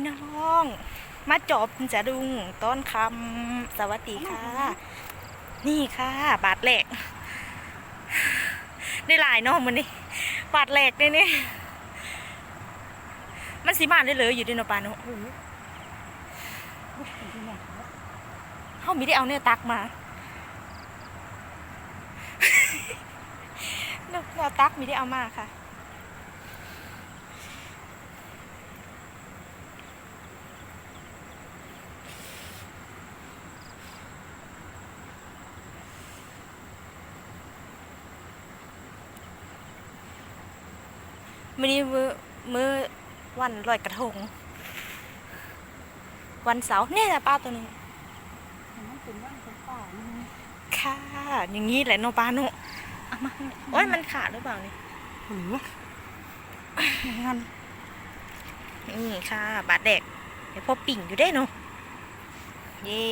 พี่น้อง มาจอบจะดุงต้นคำสวัสดีค่ะ นี่ค่ะ บาทแหลกได้หลายเน้องมันนี่บาทแหลกเนี่ยนี่มันสีมานได้เลยอยู่ในนปาเนาะโอ้โหเขามีได้เอาเนี่ยตักมาเนาะเอาตักมีได้เอามาค่ะ มื่อนี้มือมือวันลอยกระทง วันเสาร์เนี่ยนะป้าตัวนึงมันเป็นว่างเป็นป่านี่ค่ะ อย่างนี้แหละเนาะป้าเนาะเอามาโอ้ยมันขาดหรือเปล่านี่หืองั้นนี่ค่ะ บาดแดกเดี๋ยวพอปิ่งอยู่ได้เนาะเย่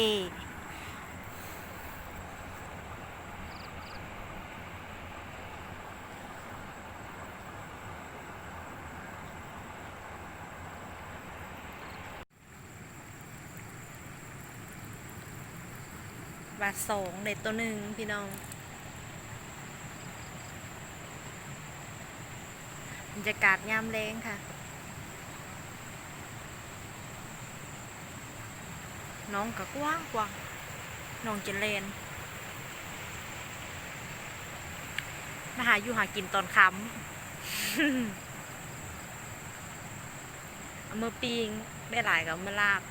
บาทสองเด็ดตัวหนึ่งพี่น้อง บรรยากาศยามแรงค่ะ น้องก็กว้างกว้างน้องจะเลนมาหาอยู่หากินตอนค่ำเอามือปิงได้หลายกับมือลาบ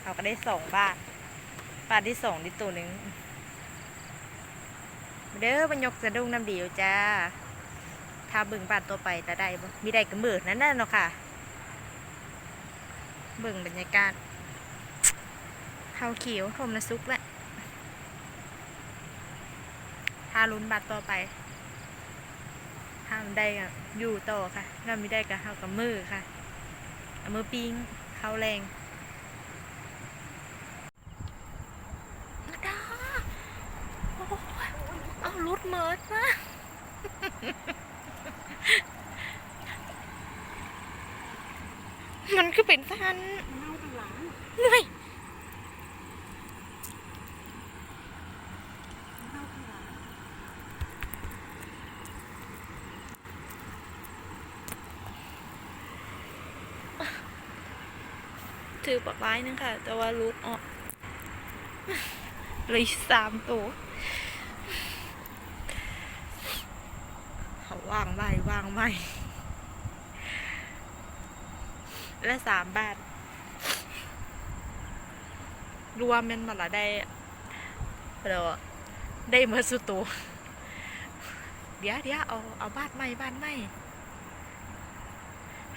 เขาก็ได้สองบาท บาทที่สองที่ตัวหนึ่งเด้อบรรยกสะดุ้งน้ำเดียวจ้าถ้าเบิ่งบาตัวไปแต่ได้บ่มีได้กระเบิดนั่นน่ะเนาะค่ะเบิ่งบรรยากาศข้าเขียวทมน้ำซุปแหละถ้าลุ้นบัตรต่อไปถ้ามันได้ก็อยู่ต่อค่ะถ้าไม่ได้ก็เขากับมือค่ะเอามือปิ้งข้าแรงดาโอ้ยเอารุดเมิดมามันคือเป็นฟันเน่านหลังเหนื่อยเน่าเป็นหลังถือปากไม้นึงค่ะ แต่ว่ารูดออกเลยสามตัวเขา วางใบวางใบและสามบาท รวมเป็นมาละได้เดี๋ยวได้เมื่อสุดตัวเดี๋ยวเดี๋ยวเอาเอาบ้าทใหม่บ้าทใหม่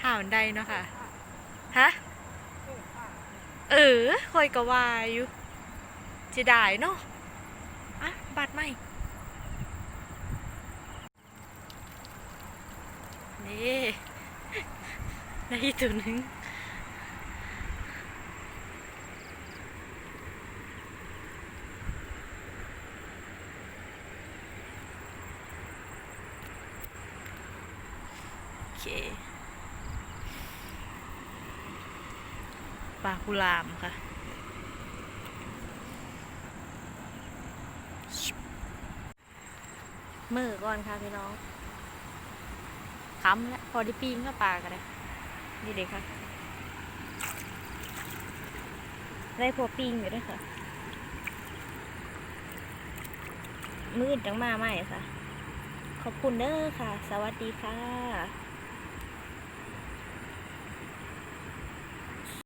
ห่าวได้เนาะค่ะ ฮะ เออคอยกว่าอยู่จะได้เนาะอะบัตรใหม่ นี่ได้ตัวหนึ่งโอเคปลากุลามค่ะ มือก่อนค่ะพี่น้อง ค้ำแล้วพอได้ปีงก็ปลากันเลยนี่เด็กค่ะได้พวปีงอยู่ด้วยค่ะ มืดจังมาไหมค่ะ ขอบคุณเด้อค่ะ สวัสดีค่ะ